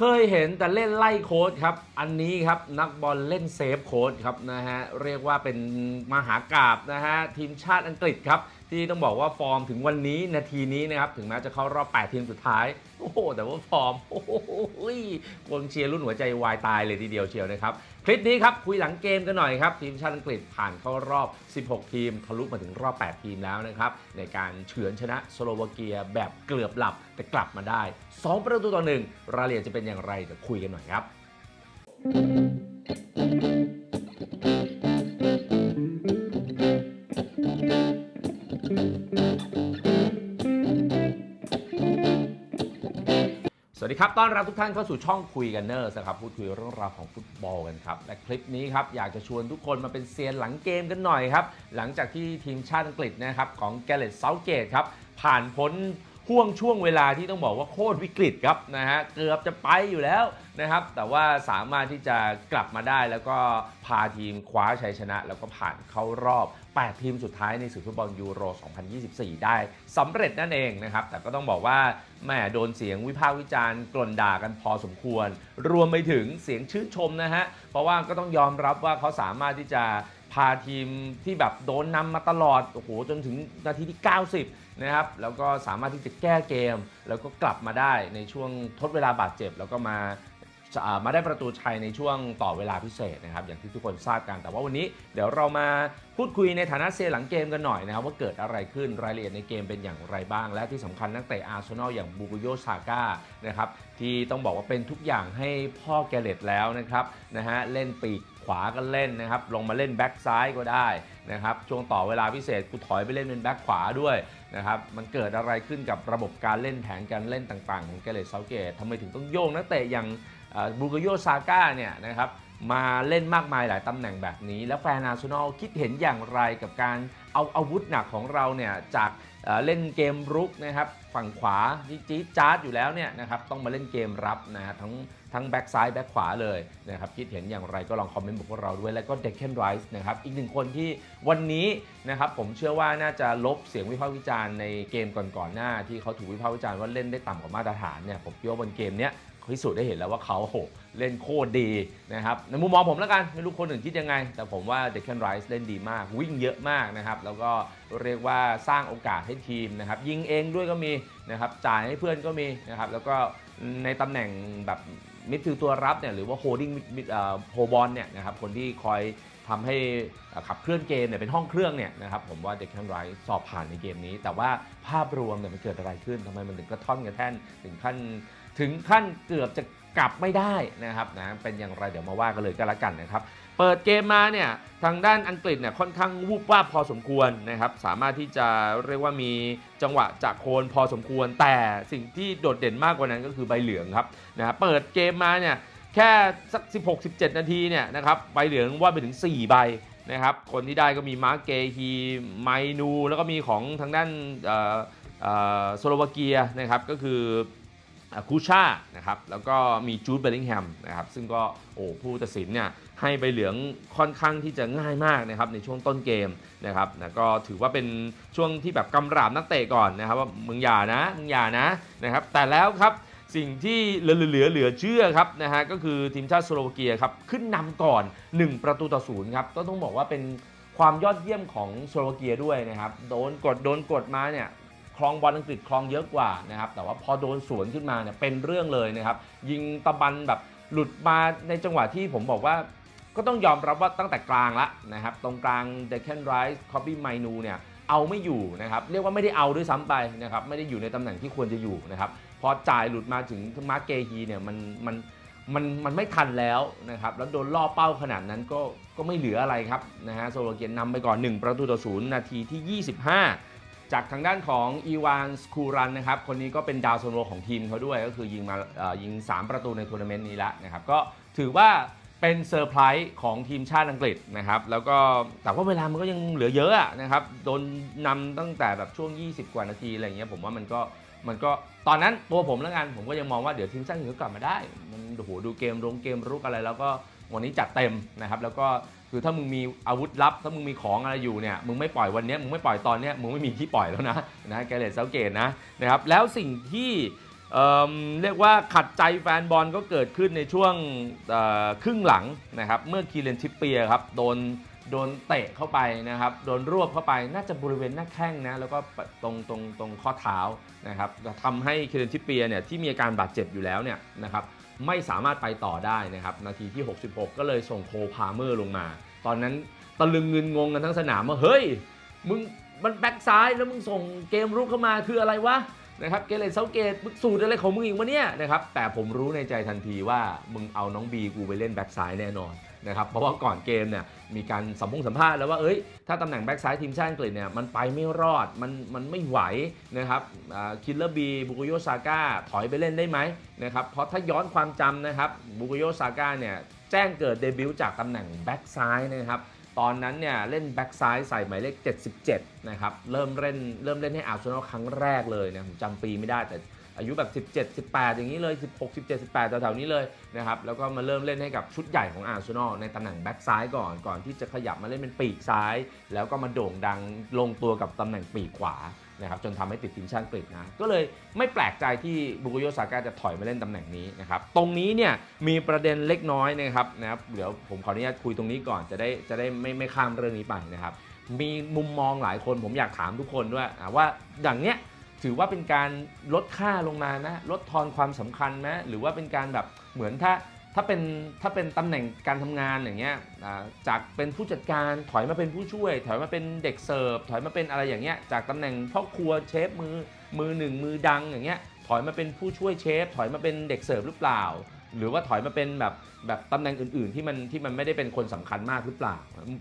เคยเห็นแต่เล่นไล่โค้ดครับ อันนี้ครับนักบอลเล่นเซฟโค้ดครับนะฮะเรียกว่าเป็นมหากราบนะฮะทีมชาติอังกฤษครับ ที่ต้องบอกว่าฟอร์มถึงวันนี้นาทีนี้นะครับ ถึงแม้จะเข้ารอบ 8 ทีมสุดท้าย โอ้โห แต่ว่าฟอร์ม โอ้โหคนเชียร์รุ่นหัวใจวายตายเลยทีเดียวเชียวนะครับ คลิปนี้ครับคุยหลังเกมกันหน่อยครับ ทีมชาติอังกฤษผ่านเข้ารอบ 16 ทีม ทะลุมาถึงรอบ 8 ทีมแล้วนะครับ ในการเฉือนชนะสโลวาเกียแบบเกือบหลับ แต่กลับมาได้ 2 ประตูต่อหนึ่งรายละเอียดจะเป็นอย่างไรเดี๋ยวคุยกันหน่อยครับ วัสดีครับ ต้อนรับทุกท่านเข้าสู่ช่องคุยกันเนอร์นะครับพูดคุยเรื่องราวของฟุตบอลกันครับ และคลิปนี้ครับอยากจะชวนทุกคนมาเป็นเซียนหลังเกมกันหน่อยครับ หลังจากที่ทีมชาติอังกฤษนะครับของแกเรตเซาเกตครับผ่านพ้นห่วงช่วงเวลาที่ต้องบอกว่าโคตรวิกฤตครับนะฮะเกือบจะไปอยู่แล้วนะครับ แต่ว่าสามารถที่จะกลับมาได้แล้วก็พาทีมคว้าชัยชนะ แล้วก็ผ่านเข้ารอบ 8 ทีมสุดท้ายในศึกฟุตบอลยูโร 2024 ได้สำเร็จนั่นเองนะครับ แต่ก็ต้องบอกว่าแหม่โดนเสียงวิพากษ์วิจารณ์กล่นด่ากันพอสมควร รวมไปถึงเสียงชื่นชมนะฮะ เพราะว่าก็ต้องยอมรับว่าเขาสามารถที่จะพาทีมที่แบบโดนนำมาตลอด โอ้โห จนถึงนาทีที่ 90 นะครับ แล้วก็สามารถที่จะแก้เกม แล้วก็กลับมาได้ในช่วงทดเวลาบาดเจ็บ แล้วก็มา มาได้ประตูชัยในช่วงต่อเวลาพิเศษนะครับอย่างที่ทุกคนทราบกันแต่ว่าวันนี้เดี๋ยวเรามาพูดคุยในฐานะเซยหลังเกมกันหน่อยนะครับว่าเกิดอะไรขึ้นรายละเอียดในเกมเป็นอย่างไรบ้าง และที่สำคัญนักเตะอาร์เซนอลอย่างบูกุโยซาก้านะครับที่ต้องบอกว่าเป็นทุกอย่างให้พ่อแกเรตแล้วนะครับนะฮะเล่นปีกขวาก็เล่นนะครับลงมาเล่นแบ็กซ้ายก็ได้นะครับช่วงต่อเวลาพิเศษกูถอยไปเล่นเป็นแบ็กขวาด้วยนะครับมันเกิดอะไรขึ้นกับระบบการเล่นแผนการเล่นต่าง ๆ ของแกเรตเซาเกตทำไมถึงต้องโยงนักเตะอย่าง บูกโยซาก้าเนี่ยนะครับมาเล่นมากมายหลายตำแหน่งแบบนี้ แล้วแฟนอาร์เซนอลคิดเห็นอย่างไรกับการเอาอาวุธหนักของเราเนี่ยจากเอ่อเล่นเกมรุกนะครับฝั่งขวาจีจี๊ดจ๊าดอยู่แล้วเนี่ยนะครับต้องมาเล่นเกมรับนะฮะทั้งทั้งแบ็กซ้ายแบ็กขวาเลยนะครับคิดเห็นอย่างไรก็ลองคอมเมนต์บอกพวกเราด้วย แล้วก็เด c เคนไรส์นะครับอีกหนึ่งคนที่วันนี้นะครับผมเชื่อว่าน่าจะลบเสียงวิพากษ์วิจารณ์ในเกมก่อนๆหน้า ที่เขาถูกวิพากษ์วิจารณ์ว่าเล่นได้ต่ำกว่ามาตรฐานเนี่ยผมคิดว่าบนเกมเนี้ย พิสูจน์ได้เห็นแล้วว่าเขาโหเล่นโคตรดีนะครับในมุมมองผมแล้วกัน ไม่รู้คนอื่นคิดยังไง แต่ผมว่าเด c เคนไรส์เล่นดีมาก วิ่งเยอะมากนะครับแล้วก็เรียกว่าสร้างโอกาสให้ทีมนะครับยิงเองด้วยก็มีนะครับจ่ายให้เพื่อนก็มีนะครับแล้วก็ในตำแหน่งแบบมิดฟิลด์ตัวรับเนี่ยหรือว่าโฮดิ้งโฮบอลเนี่ยนะครับคนที่คอยทำให้ขับเคลื่อนเกมเนี่ยเป็นห้องเครื่องเนี่ยนะครับผมว่าเด็กแคนไรสอบผ่านในเกมนี้ แต่ว่าภาพรวมเนี่ยมันเกิดอะไรขึ้นทำไมมันถึงกระท่อนกระแท่นถึงขั้น ถึงขั้นเกือบจะกลับไม่ได้นะครับนะเป็นอย่างไรเดี๋ยวมาว่ากันเลยก็แล้วกันนะครับ เปิดเกมมาเนี่ยทางด้านอังกฤษเนี่ยค่อนข้างวูบวาบพอสมควรนะครับ สามารถที่จะเรียกว่ามีจังหวะจากโคนพอสมควร แต่สิ่งที่โดดเด่นมากกว่านั้นก็คือใบเหลืองครับนะเปิดเกมมาเนี่ยแค่สัก 16-17 นาทีเนี่ยนะครับใบเหลืองว่าไปถึง 4 ใบนะครับคนที่ได้ก็มีมาร์กเกฮีไมนู แล้วก็มีของทางด้านเอ่อสโลวาเกียนะครับก็คือ คูชานะครับแล้วก็มีจูดเบลลิงแฮมนะครับซึ่งก็โอ้ผู้ตัดสินเนี่ยให้ใบเหลืองค่อนข้างที่จะง่ายมากนะครับในช่วงต้นเกมนะครับนะก็ถือว่าเป็นช่วงที่แบบกำราบนักเตะก่อนนะครับว่ามึงอย่านะมึงอย่านะนะครับแต่แล้วครับสิ่งที่เหลือเหลือเหลือเชื่อครับนะฮะก็คือทีมชาติสโลวาเกียครับขึ้นนำก่อน 1 ประตูต่อศูนย์ครับก็ต้องบอกว่าเป็นความยอดเยี่ยมของสโลวาเกียด้วยนะครับโดนกดโดนกดมาเนี่ย คลองบอลอังกฤษคลองเยอะกว่านะครับแต่ว่าพอโดนสวนขึ้นมาเนี่ยเป็นเรื่องเลยนะครับยิงตะบันแบบหลุดมาในจังหวะที่ผมบอกว่าก็ต้องยอมรับว่าตั้งแต่กลางละนะครับตรงกลางเดค a นไรส์คอปปี้ไมนูเนี่ยเอาไม่อยู่นะครับเรียกว่าไม่ได้เอาด้วยซ้ำไปนะครับไม่ได้อยู่ในตำแหน่งที่ควรจะอยู่นะครับพอจ่ายหลุดมาถึงมาร์เกฮีเนี่ยมันมันมันมันไม่ทันแล้วนะครับแล้วโดนล่อเป้าขนาดนั้นก็ก็ไม่เหลืออะไรครับนะฮะโซโลเกียนนำไปก่อน 1 ประตูต่อศูนย์นาทีที่ 25 จากทางด้านของอีวานสคูรันนะครับคนนี้ก็เป็นดาวซันโวของทีมเขาด้วย ก็คือยิงมายิง 3 ประตูในทัวร์นาเมนต์นี้แล้วนะครับก็ถือว่าเป็นเซอร์ไพรส์ของทีมชาติอังกฤษนะครับแล้วก็แต่ว่าเวลามันก็ยังเหลือเยอะนะครับโดนนำตั้งแต่แบบช่วง 20 กว่านาทีอะไรเงี้ยผมว่ามันก็มันก็ตอนนั้นตัวผมแล้วกันผมก็ยังมองว่าเดี๋ยวทีมชาติอังกฤษกลับมาได้ มันโหดูเกมรงเกมรุกอะไร แล้วก็วันนี้จัดเต็มนะครับแล้วก็ คือถ้ามึงมีอาวุธลับ ถ้ามึงมีของอะไรอยู่เนี่ยมึงไม่ปล่อยวันนี้มึงไม่ปล่อยตอนเนี้ยมึงไม่มีที่ปล่อยแล้วนะนะแกเรตเซาเกตนะนะครับแล้วสิ่งที่เเรียกว่าขัดใจแฟนบอลก็เกิดขึ้นในช่วงครึ่งหลังนะครับเมื่อคีเรนทิปเปียครับโดนโดนเตะเข้าไปนะครับ โดนรวบเข้าไป น่าจะบริเวณหน้าแข้งนะ แล้วก็ตรงตรงตรงข้อเท้านะครับทำให้คีเรนทิปเปียเนี่ยที่มีอาการบาดเจ็บอยู่แล้วเนี่ยนะครับ ไม่สามารถไปต่อได้นะครับ นาทีที่ 66 ก็เลยส่งโคพาเมอร์ลงมา ตอนนั้นตะลึงเงินงงกันทั้งสนามว่า เฮ้ย มึงมันแบ็กซ้ายแล้วมึงส่งเกมรุกเข้ามาคืออะไรวะนะครับเกเรตเซาเกตมึงสูตรอะไรของมึงอีกวะเนี่ยนะครับแต่ผมรู้ในใจทันทีว่ามึงเอาน้องบีกูไปเล่นแบ็กซ้ายแน่นอน นะครับเพราะว่าก่อนเกมเนี่ยมีการสัมพงสัมภาษณ์แล้วว่าเอ้ยถ้าตำแหน่งแบ็กซ้ายทีมชาติอังกฤษเนี่ยมันไปไม่รอดมันมันไม่ไหวนะครับคิลเลอร์บีบุกโยซาก้าถอยไปเล่นได้ไหมนะครับเพราะถ้าย้อนความจำนะครับบุกโยซาก้าเนี่ยแจ้งเกิดเดบิวต์จากตำแหน่งแบ็กซ้ายนะครับตอนนั้นเนี่ยเล่นแบ็กซ้ายใส่หมายเลข 77 นะครับ เริ่มเล่นเริ่มเล่นให้อาร์เซนอลครั้งแรกเลยนะผมจำปีไม่ได้แต่ อายุแบบ 17 18 อย่างนี้เลย 16 17 18แถวๆนี้เลยนะครับแล้วก็มาเริ่มเล่นให้กับชุดใหญ่ของอาร์เซนอลในตำแหน่งแบ็กซ้ายก่อนก่อนที่จะขยับมาเล่นเป็นปีกซ้าย แล้วก็มาโด่งดังลงตัวกับตำแหน่งปีกขวานะครับจนทำให้ติดทีมชาติอังกฤษนะ ก็เลยไม่แปลกใจที่บุกโยซาก้าจะถอยมาเล่นตำแหน่งนี้นะครับ ตรงนี้เนี่ยมีประเด็นเล็กน้อยนะครับนะครับ เดี๋ยวผมขออนุญาตคุยตรงนี้ก่อนจะได้จะได้ไม่ไม่ข้ามเรื่องนี้ไปนะครับ มีมุมมองหลายคนผมอยากถามทุกคนด้วยอะว่าอย่างเนี้ย ถือว่าเป็นการลดค่าลงมานะ ลดทอนความสำคัญไหมหรือว่าเป็นการแบบเหมือนถ้าถ้าเป็นถ้าเป็นตำแหน่งการทำงานอย่างเงี้ยจากเป็นผู้จัดการถอยมาเป็นผู้ช่วย ถอยมาเป็นเด็กเสิร์ฟถอยมาเป็นอะไรอย่างเงี้ยจากตำแหน่งพ่อครัวเชฟมือมือหนึ่งมือดังอย่างเงี้ยถอยมาเป็นผู้ช่วยเชฟถอยมาเป็นเด็กเสิร์ฟหรือเปล่า หรือว่าถอยมาเป็นแบบแบบตำแหน่งอื่น ๆ ที่มันที่มันไม่ได้เป็นคนสำคัญมากหรือเปล่า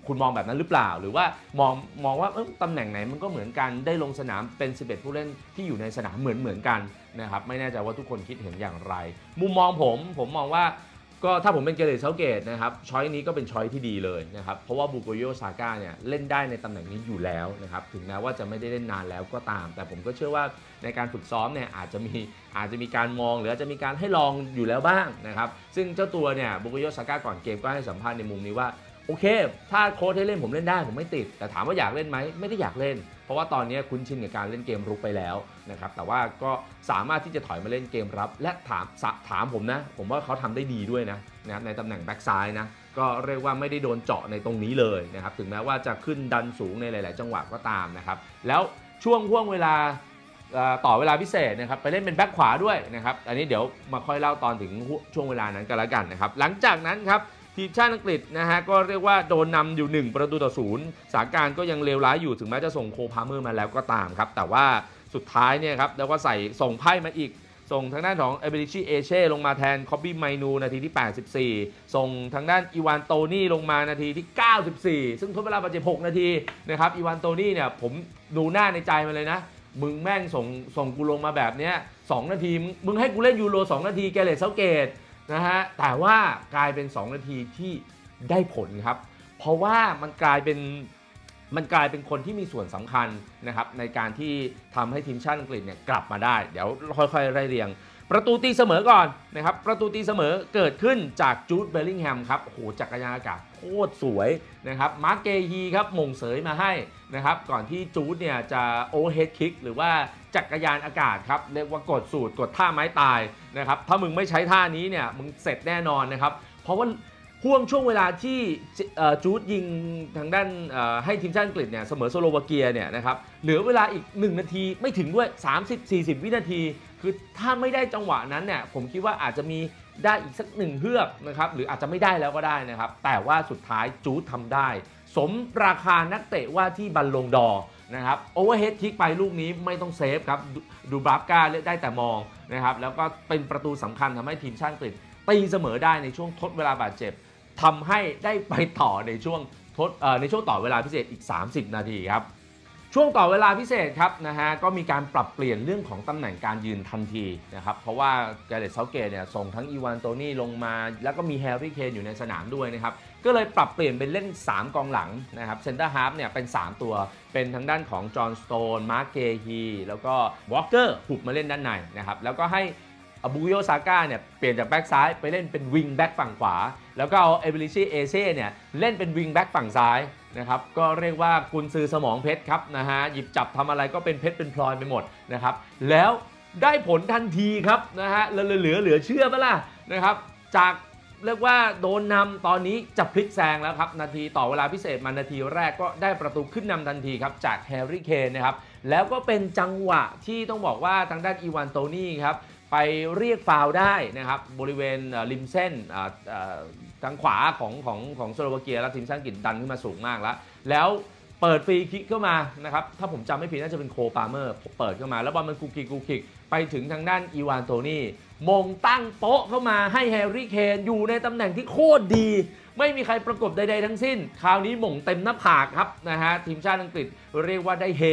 คุณมองแบบนั้นหรือเปล่า หรือว่ามองมองว่าตำแหน่งไหนมันก็เหมือนกันได้ลงสนามเป็น 11 ผู้เล่นที่อยู่ในสนามเหมือนเหมือนกันนะครับไม่แน่ใจว่าทุกคนคิดเห็นอย่างไร มุมมองผมผมมองว่า ก็ถ้าผมเป็นเกเรตเซาเกตนะครับช้อยนี้ก็เป็นช้อยที่ดีเลยนะครับเพราะว่าบุโกโยซาก้าเนี่ยเล่นได้ในตำแหน่งนี้อยู่แล้วนะครับถึงแม้ว่าจะไม่ได้เล่นนานแล้วก็ตาม แต่ผมก็เชื่อว่าในการฝึกซ้อมเนี่ยอาจจะมีอาจจะมีการมอง หรืออาจจะมีการให้ลองอยู่แล้วบ้างนะครับซึ่งเจ้าตัวเนี่ยบุโกโยซาก้าก่อนเกมก็ให้สัมภาษณ์ในมุมนี้ว่า โอเค ถ้าโค้ชให้เล่นผมเล่นได้ผมไม่ติด แต่ถามว่าอยากเล่นไหมไม่ได้อยากเล่น เพราะว่าตอนนี้คุ้นชินกับการเล่นเกมรุกไปแล้วนะครับแต่ว่าก็สามารถที่จะถอยมาเล่นเกมรับ และถามถามผมนะ ผมว่าเขาทำได้ดีด้วยนะนะครับในตำแหน่งแบ็กซ้ายนะก็เรียกว่าไม่ได้โดนเจาะในตรงนี้เลยนะครับถึงแม้ว่าจะขึ้นดันสูงในหลาย ๆ จังหวะก็ตามนะครับแล้วช่วงห่วงเวลาต่อเวลาพิเศษนะครับไปเล่นเป็นแบ็คขวาด้วยนะครับอันนี้เดี๋ยวมาค่อยเล่าตอนถึงช่วงเวลานั้นกันแล้วกันนะครับหลังจากนั้นครับ ทีมชาติอังกฤษนะฮะก็เรียกว่าโดนนำอยู่ 1 ประตูต่อศูนย์สถานการณ์ก็ยังเลวร้ายอยู่ถึงแม้จะส่งโคพาเมอร์มาแล้วก็ตามครับ แต่ว่าสุดท้ายเนี่ยครับแล้วก็ใส่ส่งไพ่มาอีก ส่งทางด้านของเอเบริชิเอเช่ลงมาแทนคอบบี้ไมนูนาทีที่ 84 ส่งทางด้านอีวานโตนี่ลงมานาทีที่ 94 ซึ่งทดเวลาบาดเจ็บ6นาทีนะครับอีวานโตนี่เนี่ยผมดูหน้าในใจมาเลยนะมึงแม่งส่งส่งกูลงมาแบบเนี้ยสองนาทีมึงให้กูเล่นยูโร2นาทีแกเลตเซาเกต นะฮะแต่ว่ากลายเป็น 2 นาทีที่ได้ผลครับ เพราะว่ามันกลายเป็นมันกลายเป็นคนที่มีส่วนสำคัญนะครับในการที่ทำให้ทีมชาติอังกฤษเนี่ยกลับมาได้ เดี๋ยวค่อยๆไล่เรียง ประตูตีเสมอก่อนนะครับประตูตีเสมอเกิดขึ้นจากจูดเบลลิงแฮมครับโอ้โหจักรยานอากาศโคตรสวยนะครับมาร์เกฮีครับมงเสยมาให้นะครับก่อนที่จูดเนี่ยจะโอเฮดคิกหรือว่าจักรยานอากาศครับเรียกว่ากดสูตรกดท่าไม้ตายนะครับถ้ามึงไม่ใช้ท่านี้เนี่ยมึงเสร็จแน่นอนนะครับเพราะว่า ห่วงช่วงเวลาที่จูดยิงทางด้านให้ทีมชาติอังกฤษเนี่ยเสมอสโลวาเกียเนี่ยนะครับเหลือเวลาอีก 1 นาทีไม่ถึงด้วย 30-40 วินาที คือถ้าไม่ได้จังหวะนั้นเนี่ยผมคิดว่าอาจจะมีได้อีกสักหนึ่งเฮือกนะครับหรืออาจจะไม่ได้แล้วก็ได้นะครับ แต่ว่าสุดท้ายจูดทำได้ สมราคานักเตะว่าที่บัลลงดอร์นะครับโอเวอร์เฮดคิกไปลูกนี้ไม่ต้องเซฟครับดูบราฟกาเล่ได้แต่มองนะครับแล้วก็เป็นประตูสำคัญทำให้ทีมชาติอังกฤษตีเสมอได้ในช่วงทดเวลาบาดเจ็บ ทำให้ได้ไปต่อในช่วงทดในช่วงต่อเวลาพิเศษอีก 30 นาทีครับช่วงต่อเวลาพิเศษครับนะฮะก็มีการปรับเปลี่ยนเรื่องของตำแหน่งการยืนทันทีนะครับเพราะว่าแกเรตเซาเกตเนี่ยส่งทั้งอีวานโตนี่ลงมา แล้วก็มีแฮร์รี่เคนอยู่ในสนามด้วยนะครับก็เลยปรับเปลี่ยนเป็นเล่น 3 กองหลังนะครับเซนเตอร์ฮาร์ฟเนี่ยเป็น 3 ตัว เป็นทางด้านของจอห์นสโตนมาร์เกฮีแล้วก็วอลเกอร์หุบมาเล่นด้านในนะครับแล้วก็ให้ อาบูโยซาก้าเนี่ยเปลี่ยนจากแบ็กซ้ายไปเล่นเป็นวิงแบ็กฝั่งขวา แล้วก็เอาเอเบริชิเอเซ่เนี่ยเล่นเป็นวิงแบ็กฝั่งซ้ายนะครับก็เรียกว่ากุนซือสมองเพชรครับนะฮะหยิบจับทำอะไรก็เป็นเพชรเป็นพลอยไปหมดนะครับแล้วได้ผลทันทีครับนะฮะเหลือเหลือเชื่อปะล่ะนะครับจากเรียกว่าโดนนำตอนนี้จะพลิกแซงแล้วครับ นาทีต่อเวลาพิเศษมานาทีแรกก็ได้ประตูขึ้นนำทันทีครับ จากแฮร์รี่เคนนะครับ แล้วก็เป็นจังหวะที่ต้องบอกว่าทางด้านอีวานโตนี่ครับ ไปเรียกฟาวได้นะครับบริเวณริมเส้นทางขวาของของของสโลวาเกีย แล้วทีมชาติอังกฤษดันขึ้นมาสูงมากแล้ว แล้วเปิดฟรีคิกเข้ามานะครับถ้าผมจำไม่ผิดน่าจะเป็นโคปาเมอร์ เปิดเข้ามา แล้วบอลมันกูกิกกูกิกไปถึงทางด้านอีวานโตนี่มงตั้งโป๊ะเข้ามาให้แฮร์รี่เคนอยู่ในตำแหน่งที่โคตรดี ไม่มีใครประกบใดๆทั้งสิ้น คราวนี้มงเต็มหน้าผากครับนะฮะทีมชาติอังกฤษเรียกว่าได้เฮ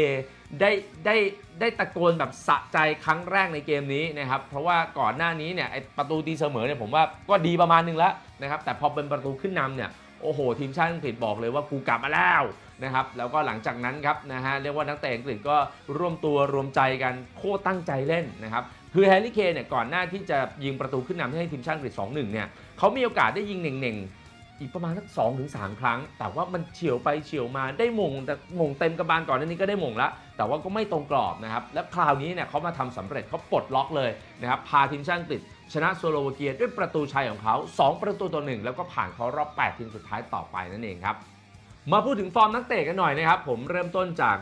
ได้ได้ได้ตะโกนแบบสะใจครั้งแรกในเกมนี้นะครับเพราะว่าก่อนหน้านี้เนี่ยไอประตูตีเสมอเนี่ยผมว่าก็ดีประมาณหนึงแล้วนะครับแต่พอเป็นประตูขึ้นนำเนี่ยโอ้โห ทีมชาติอังกฤษบอกเลยว่ากูกลับมาแล้วนะครับแล้วก็หลังจากนั้นครับนะฮะเรียกว่านักเตะอังกฤษก็ร่วมตัวรวมใจกันโคตรตั้งใจเล่นนะครับคือแฮร์รี่เคนเนี่ยก่อนหน้าที่จะยิงประตูขึ้นนำให้ทีมชาติอังกฤษ2-1เนี่ยเขามีโอกาสได้ยิงเน่งๆ อีกประมาณสัก2-3ถึง3ครั้ง แต่ว่ามันเฉียวไปเฉียวมาได้มงแต่มงเต็มกระบาลก่อนหน้านี้ก็ได้มงล้วแต่ว่าก็ไม่ตรงกรอบนะครับ และคราวนี้เนี่ยเขามาทำสำเร็จเขาปลดล็อกเลยนะครับพาทีมชาติอังกฤษชนะสโลวาเกียด้วยประตูชัยของเขา 2 ประตูต่อหนึ่งแล้วก็ผ่านเขารอบ 8 ทีมสุดท้ายต่อไปนั่นเองครับมาพูดถึงฟอร์มนักเตะกันหน่อยนะครับ ผมเริ่มต้นจาก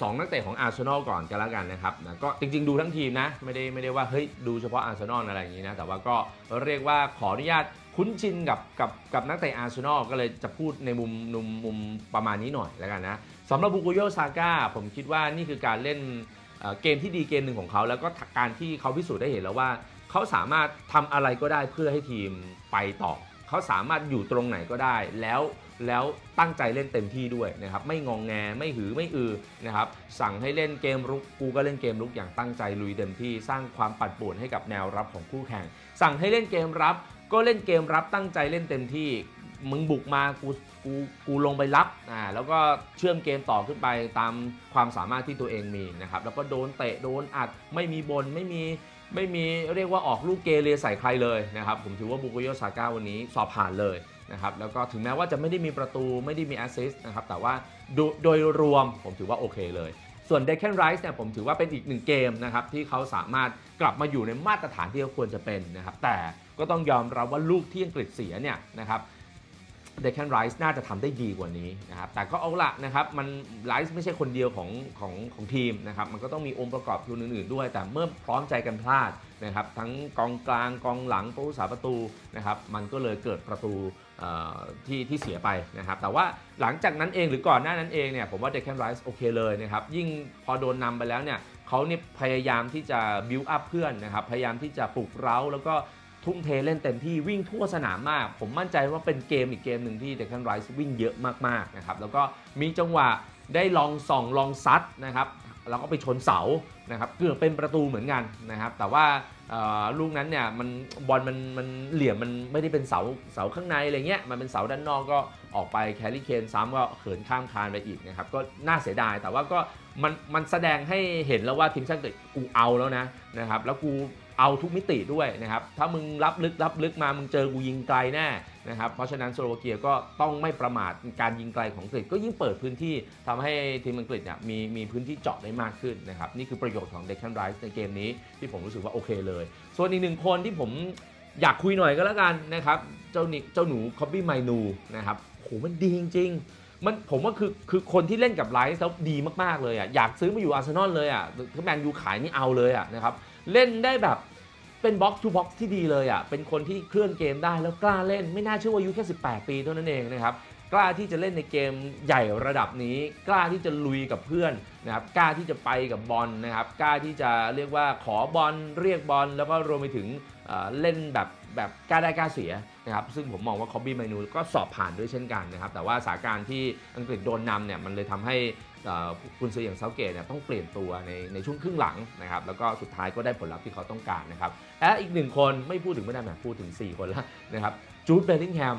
สองนักเตะของอาร์เซนอลก่อนกันแล้วกันนะครับนะก็จริงๆดูทั้งทีมนะ ไม่ได้ไม่ได้ว่าเฮ้ยดูเฉพาะอาร์เซนอลอะไรอย่างนี้นะ แต่ว่าก็เรียกว่าขออนุญาต คุ้นชินกับกับกับนักเตะอาร์เซนอลก็เลยจะพูดในมุมมุมมุมประมาณนี้หน่อยแล้วกันนะสำหรับบุโกโยซาก้าผมคิดว่านี่คือการเล่นเเกมที่ดีเกมหนึ่งของเขา แล้วก็การที่เขาพิสูจน์ได้เห็นแล้วว่า เขาสามารถทำอะไรก็ได้เพื่อให้ทีมไปต่อ เขาสามารถอยู่ตรงไหนก็ได้ แล้วแล้วตั้งใจเล่นเต็มที่ด้วยนะครับไม่งองแงไม่หือไม่อือนะครับสั่งให้เล่นเกมรุกกูก็เล่นเกมรุกอย่างตั้งใจลุยเต็มที่ สร้างความปั่นป่วนให้กับแนวรับของคู่แข่ง สั่งให้เล่นเกมรับ ก็เล่นเกมรับตั้งใจเล่นเต็มที่ มึงบุกมากูกูกูลงไปรับอ่าแล้วก็เชื่อมเกมต่อขึ้นไปตามความสามารถที่ตัวเองมีนะครับแล้วก็โดนเตะโดนอัดไม่มีบนไม่มีไม่มีเรียกว่าออกลูกเกเรใส่ใครเลยนะครับผมถือว่าบุโกโยซาก้าวันนี้สอบผ่านเลยนะครับแล้วก็ถึงแม้ว่าจะไม่ได้มีประตูไม่ได้มีแอสซิสต์นะครับแต่ว่าโดโดยรวมผมถือว่าโอเคเลย ส่วนเดคแคนไรส์เนี่ยผมถือว่าเป็นอีกหนึ่งเกมนะครับที่เขาสามารถ กลับมาอยู่ในมาตรฐานที่เขาควรจะเป็นนะครับ แต่ก็ต้องยอมรับว่าลูกที่อังกฤษเสียเนี่ยนะครับเดค a นไรส์น่าจะทำได้ดีกว่านี้นะครับ แต่ก็เอาละนะครับ มันไรส์ไม่ใช่คนเดียวของของของทีมนะครับ มันก็ต้องมีองค์ประกอบทุนอื่นๆด้วย แต่เมื่อพร้อมใจกันพลาดนะครับ ทั้งกองกลางกองหลังผู้รักษาประตูนะครับ มันก็เลยเกิดประตูเอ่อที่ที่เสียไปนะครับ แต่ว่าหลังจากนั้นเองหรือก่อนหน้านั้นเองเนี่ย ผมว่าเดค a นไรส์โอเคเลยนะครับ ยิ่งพอโดนนำไปแล้วเนี่ย เขาเนี่ยพยายามที่จะบิวอัพเพื่อนนะครับพยายามที่จะปลุกเร้า แล้วก็ทุ่มเทเล่นเต็มที่วิ่งทั่วสนามมาก ผมมั่นใจว่าเป็นเกมอีกเกมหนึ่งที่เดคันไรส์วิ่งเยอะมากๆนะครับแล้วก็มีจังหวะได้ลองส่องลองซัดนะครับแล้วก็ไปชนเสา นะครับเกือบเป็นประตูเหมือนกันนะครับ แต่ว่าลูกนั้นเนี่ยมันบอลมันมันเหลี่ยมมันไม่ได้เป็นเสาเสาข้างในอะไรเงี้ยมันเป็นเสาด้านนอกก็ออกไปแคลริเคนซ้ำก็เขินข้ามคานไปอีกนะครับก็น่าเสียดายแต่ว่าก็มันมันแสดงให้เห็นแล้วว่าทีมชาติเกิดกูเอาแล้วนะนะครับแล้วกู เอาทุกมิติด้วยนะครับ ถ้ามึงรับลึกรับลึกมา มึงเจอกูยิงไกลแน่นะครับ เพราะฉะนั้นสโลวาเกียก็ต้องไม่ประมาทการยิงไกลของอังกฤษก็ยิ่งเปิดพื้นที่ทำให้ทีมอังกฤษเนี่ยมีมีพื้นที่เจาะได้มากขึ้นนะครับ นี่คือประโยชน์ของเด็กแคนไรส์ในเกมนี้ที่ผมรู้สึกว่าโอเคเลย ส่วนอีกหนึ่งคนที่ผมอยากคุยหน่อยก็แล้วกันนะครับ เจ้านิเจ้าหนูคอบบี้ไมนูนะครับโหมันดีจริงๆมันผมว่าคือคือคนที่เล่นกับไลท์แล้วดีมาก ๆ เลยอะอยากซื้อมาอยู่อาร์เซนอลเลยอะถ้าแมนยูขายนี่เอาเลยอะนะครับ เล่นได้แบบ เป็นบ็อกซ์ทูบ็อกซ์ที่ดีเลยอะ เป็นคนที่เคลื่อนเกมได้แล้วกล้าเล่น ไม่น่าเชื่อว่าอายุแค่ 18 ปีเท่านั้นเองนะครับ กล้าที่จะเล่นในเกมใหญ่ระดับนี้ กล้าที่จะลุยกับเพื่อนนะครับ กล้าที่จะไปกับบอลนะครับ กล้าที่จะเรียกว่าขอบอลเรียกบอลแล้วก็รวมไปถึงเเล่นแบบแบบกล้าได้กล้าเสียนะครับ ซึ่งผมมองว่าคอบบี้ไมนูก็สอบผ่านด้วยเช่นกันนะครับ แต่ว่าสถานการณ์ที่อังกฤษโดนนำเนี่ยมันเลยทำให้ คุณซื้ออย่างเซาเกตเนี่ยต้องเปลี่ยนตัวในในช่วงครึ่งหลังนะครับแล้วก็สุดท้ายก็ได้ผลลัพธ์ที่เขาต้องการนะครับและอีกหนึ่งคนไม่พูดถึงไม่ได้แหมพูดถึง 4 คนแล้วนะครับจูดเบลลิงแฮม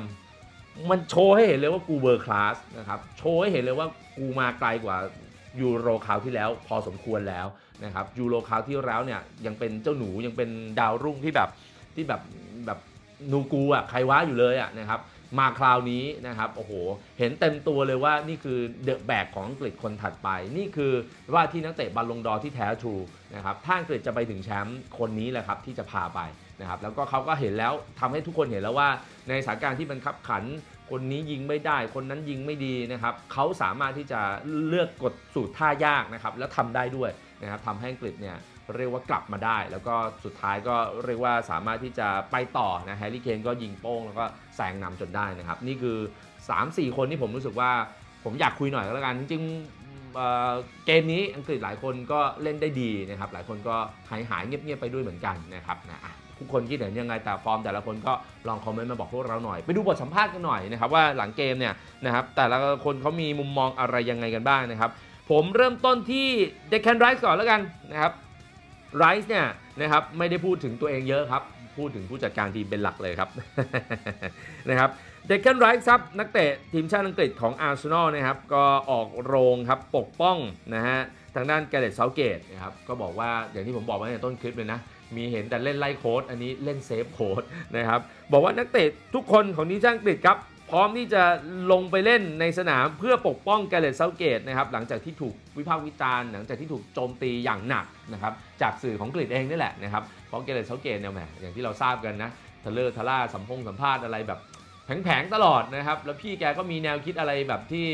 มันโชว์ให้เห็นเลยว่ากูเบอร์คลาสนะครับโชว์ให้เห็นเลยว่ากูมาไกลกว่ายูโรคราวที่แล้วพอสมควรแล้วนะครับยูโรคราวที่แล้วเนี่ยยังเป็นเจ้าหนูยังเป็นดาวรุ่งที่แบบที่แบบแบบนูกูอะใครว้าอยู่เลยอะนะครับ มาคราวนี้นะครับโอ้โหเห็นเต็มตัวเลยว่านี่คือเดอะแบกของอังกฤษคนถัดไป นี่คือว่าที่นักเตะบอลลงดอร์ที่แท้ทรูนะครับถ้าอังกฤษจะไปถึงแชมป์คนนี้แหละครับที่จะพาไปนะครับแล้วก็เขาก็เห็นแล้วทำให้ทุกคนเห็นแล้วว่าในสถานการณ์ที่มันขับขัน คนนี้ยิงไม่ได้ คนนั้นยิงไม่ดีนะครับเขาสามารถที่จะเลือกกดสูตรท่ายากนะครับแล้วทำได้ด้วยนะครับทำให้อังกฤษเนี่ย เรียกว่ากลับมาได้ แล้วก็สุดท้ายก็เรียกว่าสามารถที่จะไปต่อนะแฮร์รี่เคนก็ยิงโป้งแล้วก็แซงนำจนได้นะครับ นี่คือ 3-4 คนที่ผมรู้สึกว่าผมอยากคุยหน่อยก็แล้วกันจริงเกมนี้อังกฤษหลายคนก็เล่นได้ดีนะครับ หลายคนก็หายหายเงียบๆไปด้วยเหมือนกันนะครับนะทุกคนคิดเห็นยังไงแต่ฟอร์มแต่ละคนก็ลองคอมเมนต์มาบอกพวกเราหน่อย ไปดูบทสัมภาษณ์กันหน่อยนะครับว่าหลังเกมเนี่ยนะครับแต่ละคนเขามีมุมมองอะไรยังไงกันบ้างนะครับ ผมเริ่มต้นที่เดคแคนไรส์ก่อนแล้วกันนะครับ ไรส์เนี่ยนะครับไม่ได้พูดถึงตัวเองเยอะครับ พูดถึงผู้จัดการทีมเป็นหลักเลยครับนะครับเดค a นไรส์ครับนักเตะทีมชาติอังกฤษของอาร์เซนอลนะครับก็ออกโรงครับปกป้องนะฮะทางด้านแกเรตเซาเกตนะครับก็บอกว่าอย่างที่ผมบอกไว้ในต้นคลิปเลยนะ มีเห็นแต่เล่นไล่โค้ดอันนี้เล่นเซฟโค้ดนะครับบอกว่านักเตะทุกคนของทีมชาติอังกฤษครับ ร้อมที่จะลงไปเล่นในสนามเพื่อปกป้องแกเรตเซาเกตนะครับหลังจากที่ถูกวิพากษ์วิจารณ์หลังจากที่ถูกโจมตีอย่างหนักนะครับจากสื่อของอังกฤษเองนี่แหละนะครับเพราะแกเรตเซาเกตเนี่ยแหมอย่างที่เราทราบกันนะทะเลอร์ทะล่าสัมพงสัมภาษณ์อะไรแบบแผงๆตลอดนะครับแล้วพี่แกก็มีแนวคิดอะไรแบบที่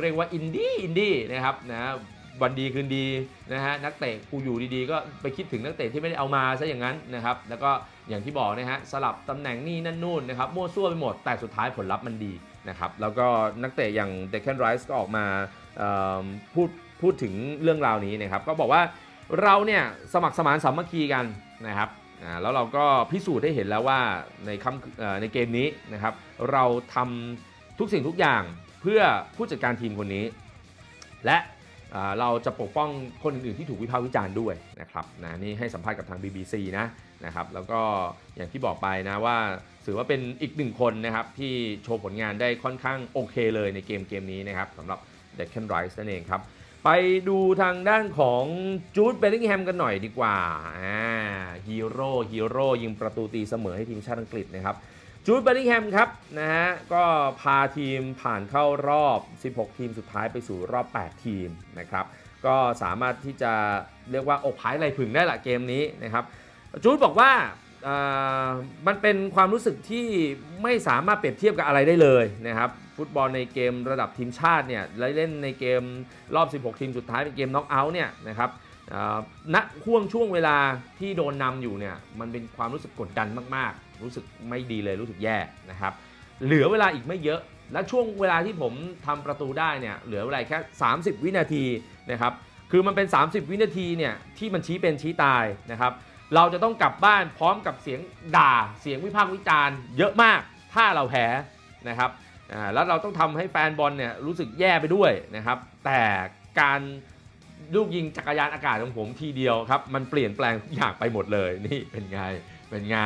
เรียกว่าอินดี้อินดี้นะครับนะ วันดีคืนดีนะฮะนักเตะกูอยู่ดีๆ ก็ไปคิดถึงนักเตะที่ไม่ได้เอามาซะอย่างนั้นนะครับแล้วก็อย่างที่บอกนะฮะสลับตำแหน่งนี่นั่นนู่นนะครับมั่วซั่วไปหมดแต่สุดท้ายผลลัพธ์มันดีนะครับแล้วก็นักเตะอย่างเดค a นไรส์ก็ออกมาพูดพูดถึงเรื่องราวนี้นะครับก็บอกว่าเราเนี่ยสมัครสมานสามัคคีกันนะครับอ่าแล้วเราก็พิสูจน์ได้เห็นแล้วว่าในคำในเกมนี้นะครับเราทำทุกสิ่งทุกอย่างเพื่อผู้จัดการทีมคนนี้ และ เราจะปกป้องคนอื่นๆที่ถูกวิพากษ์วิจารณ์ด้วยนะครับนะนี่ให้สัมภาษณ์กับทาง BBC นะนะครับแล้วก็อย่างที่บอกไปนะว่าถือว่าเป็นอีกหนึ่งคนนะครับที่โชว์ผลงานได้ค่อนข้างโอเคเลยในเกมเกมนี้นะครับสำหรับเด c แคนไรส์นั่นเองครับ ไปดูทางด้านของจูดเบลลิงแฮมกันหน่อยดีกว่าฮีโร่ฮีโร่ยิงประตูตีเสมอให้ทีมชาติอังกฤษนะครับ จูดเบลลิงแฮมครับนะฮะก็พาทีมผ่านเข้ารอบ 16 ทีมสุดท้ายไปสู่รอบ 8 ทีมนะครับก็สามารถที่จะเรียกว่าอกผายไหลผึ่งได้ละเกมนี้นะครับจูดบอกว่ามันเป็นความรู้สึกที่ไม่สามารถเปรียบเทียบกับอะไรได้เลยนะครับฟุตบอลในเกมระดับทีมชาติเนี่ยและเล่นในเกมรอบ 16 ทีมสุดท้ายเป็นเกมน็อกเอาท์เนี่ยนะครับณห่วงช่วงเวลาที่โดนนำอยู่เนี่ยมันเป็นความรู้สึกกดดันมากๆ รู้สึกไม่ดีเลยรู้สึกแย่นะครับ เหลือเวลาอีกไม่เยอะ และช่วงเวลาที่ผมทำประตูได้เนี่ยเหลือเวลาแค่ 30 วินาทีนะครับคือมันเป็น 30 วินาทีเนี่ยที่มันชี้เป็นชี้ตายนะครับเราจะต้องกลับบ้านพร้อมกับเสียงด่าเสียงวิพากษ์วิจารณ์เยอะมากถ้าเราแพ้นะครับอ่าแล้วเราต้องทำให้แฟนบอลเนี่ยรู้สึกแย่ไปด้วยนะครับ แต่การลูกยิงจักรยานอากาศของผมทีเดียวครับ มันเปลี่ยนแปลงทุกอย่างไปหมดเลยนี่เป็นไงเป็นไง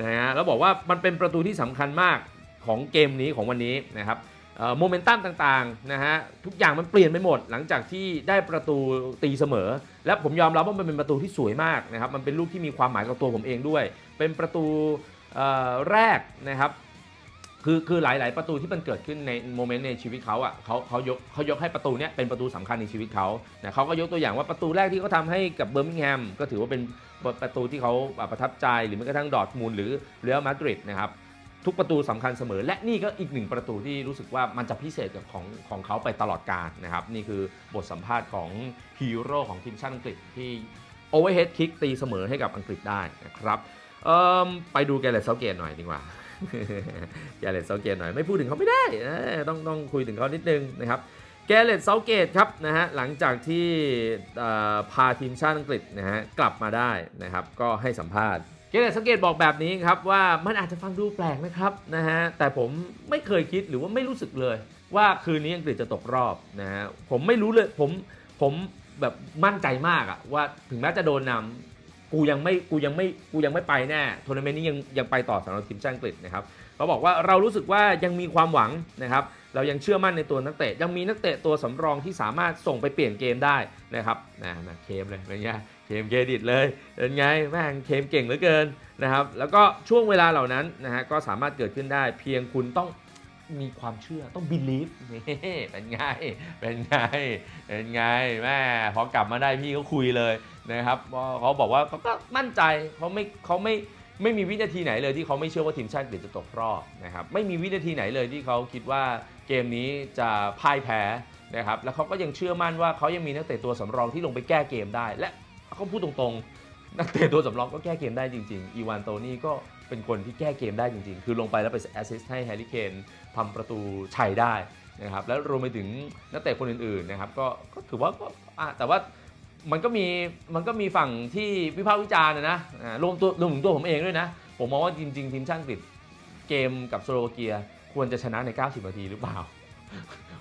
นะฮะแล้วบอกว่ามันเป็นประตูที่สำคัญมากของเกมนี้ของวันนี้นะครับโมเมนตัมต่างๆนะฮะทุกอย่างมันเปลี่ยนไปหมดหลังจากที่ได้ประตูตีเสมอ และผมยอมรับว่ามันเป็นประตูที่สวยมากนะครับมันเป็นลูกที่มีความหมายกับตัวผมเองด้วย เป็นประตูแรกนะครับ คือคือหลาย ๆ ประตูที่มันเกิดขึ้นในโมเมนต์ในชีวิตเขาอะเขาเขายกเขายกให้ประตูเนี้ยเป็นประตูสำคัญในชีวิตเขานะเขาก็ยกตัวอย่างว่าประตูแรกที่เขาทำให้กับเบอร์มิงแฮมก็ถือว่าเป็นประตูที่เขาประทับใจหรือแม้กระทั่งดอร์ทมูลหรือเรอัลมาดริดนะครับทุกประตูสำคัญเสมอ และนี่ก็อีกหนึ่งประตูที่รู้สึกว่ามันจะพิเศษกับของของเขาไปตลอดกาลนะครับนี่คือบทสัมภาษณ์ของฮีโร่ของทีมชาติอังกฤษที่โอเวอร์เฮดคิกตีเสมอให้กับอังกฤษได้นะครับไปดูแกเลตเซาเกตหน่อยดีกว่า แกเลตเซาเกตหน่อยไม่พูดถึงเขาไม่ได้ต้องต้องคุยถึงเขานิดนึงนะครับแกเลตเซาเกตครับนะฮะหลังจากที่พาทีมชาติอังกฤษนะฮะกลับมาได้นะครับก็ให้สัมภาษณ์เกเรตสังเกตบอกแบบนี้ครับว่ามันอาจจะฟังดูแปลกนะครับนะฮะแต่ผมไม่เคยคิดหรือว่าไม่รู้สึกเลย ว่าคืนนี้อังกฤษจะตกรอบนะฮะผมไม่รู้เลยผมผมแบบมั่นใจมากอะว่าถึงแม้จะโดนนำ กูยังไม่กูยังไม่กูยังไม่ไปแน่ทัวร์นาเมนต์นี้ยังยังไปต่อสำหรับทีมชาติอังกฤษนะครับเขาบอกว่าเรารู้สึกว่ายังมีความหวังนะครับเรายังเชื่อมั่นในตัวนักเตะยังมีนักเตะตัวสำรองที่สามารถส่งไปเปลี่ยนเกมได้นะครับนะนะเคมเลยเป็นไงเคมเครดิตเลยเป็นไงแม่งเคมเก่งเหลือเกินนะครับแล้วก็ช่วงเวลาเหล่านั้นนะฮะก็สามารถเกิดขึ้นได้เพียงคุณต้องมีความเชื่อต้อง believe เป็นไง เป็นไง เป็นไงแม่พอกลับมาได้พี่เขาคุยเลย นะครับว่าเขาบอกว่าเขาก็มั่นใจเขาไม่เขาไม่ไม่มีวินาทีไหนเลยที่เขาไม่เชื่อว่าทีมชาติอังกฤษจะตกรอบนะครับไม่มีวินาทีไหนเลยที่เขาคิดว่าเกมนี้จะพ่ายแพ้นะครับแล้วเขาก็ยังเชื่อมั่นว่าเขายังมีนักเตะตัวสำรองที่ลงไปแก้เกมได้ และเขาพูดตรงๆ นักเตะตัวสำรองก็แก้เกมได้จริง ๆ อีวานโตนี่ก็เป็นคนที่แก้เกมได้จริง ๆ คือลงไปแล้วไปแอสซิสต์ให้แฮร์รี่เคนทำประตูชัยได้นะครับแล้วรวมไปถึงนักเตะคนอื่นๆนะครับก็ก็ถือว่าก็อะแต่ว่า มันก็มีมันก็มีฝั่งที่วิพากษ์วิจารณ์นะนะอ่ารวมตัวรวมถึงตัวผมเองด้วยนะ ผมมองว่าจริงๆทีมชาติอังกฤษเกมกับสโลวาเกีย ควรจะชนะใน 90 นาทีหรือเปล่า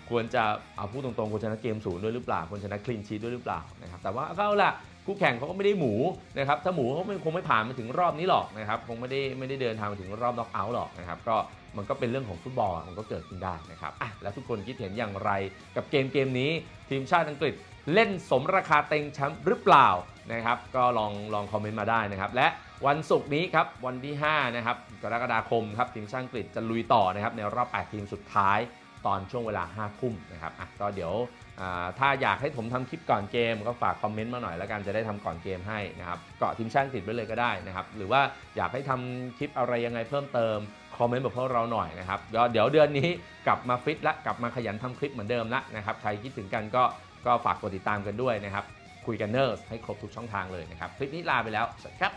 ควรจะเอาพูดตรงๆควรชนะเกมศูนย์ด้วยหรือเปล่าควรชนะคลีนชีตด้วยหรือเปล่านะครับแต่ว่าก็เอาล่ะคู่แข่งเขาก็ไม่ได้หมูนะครับถ้าหมูเขาไม่คงไม่ผ่านมาถึงรอบนี้หรอกนะครับคงไม่ได้ไม่ได้เดินทางมาถึงรอบน็อกเอาท์หรอกนะครับก็มันก็เป็นเรื่องของฟุตบอลมันก็เกิดขึ้นได้นะครับอะแล้วทุกคนคิดเห็นอย่างไรกับเกมเกมนี้ทีมชาติอังกฤษ เล่นสมราคาเต็งแชมป์หรือเปล่านะครับ ก็ลองลองคอมเมนต์มาได้นะครับ และวันศุกร์นี้ครับวันที่ 5 นะครับกรกฎาคมครับทีมชาติอังกฤษจะลุยต่อนะครับในรอบ 8 ทีมสุดท้ายตอนช่วงเวลา 5 ทุ่มนะครับอะก็เดี๋ยวถ้าอยากให้ผมทำคลิปก่อนเกม ก็ฝากคอมเมนต์มาหน่อยแล้วกันจะได้ทำก่อนเกมให้นะครับเกาะทีมชาติอังกฤษไว้เลยก็ได้นะครับ หรือว่าอยากให้ทำคลิปอะไรยังไงเพิ่มเติมคอมเมนต์บอกพวกเราหน่อยนะครับเดี๋ยวเดี๋ยวเดือนนี้กลับมาฟิตและกลับมาขยันทำคลิปเหมือนเดิมละนะครับใครคิดถึงกันก็ ก็ฝากกดติดตามกันด้วยนะครับคุยกันเนอร์ให้ครบทุกช่องทางเลยนะครับ คลิปนี้ลาไปแล้วสวัสดีครับ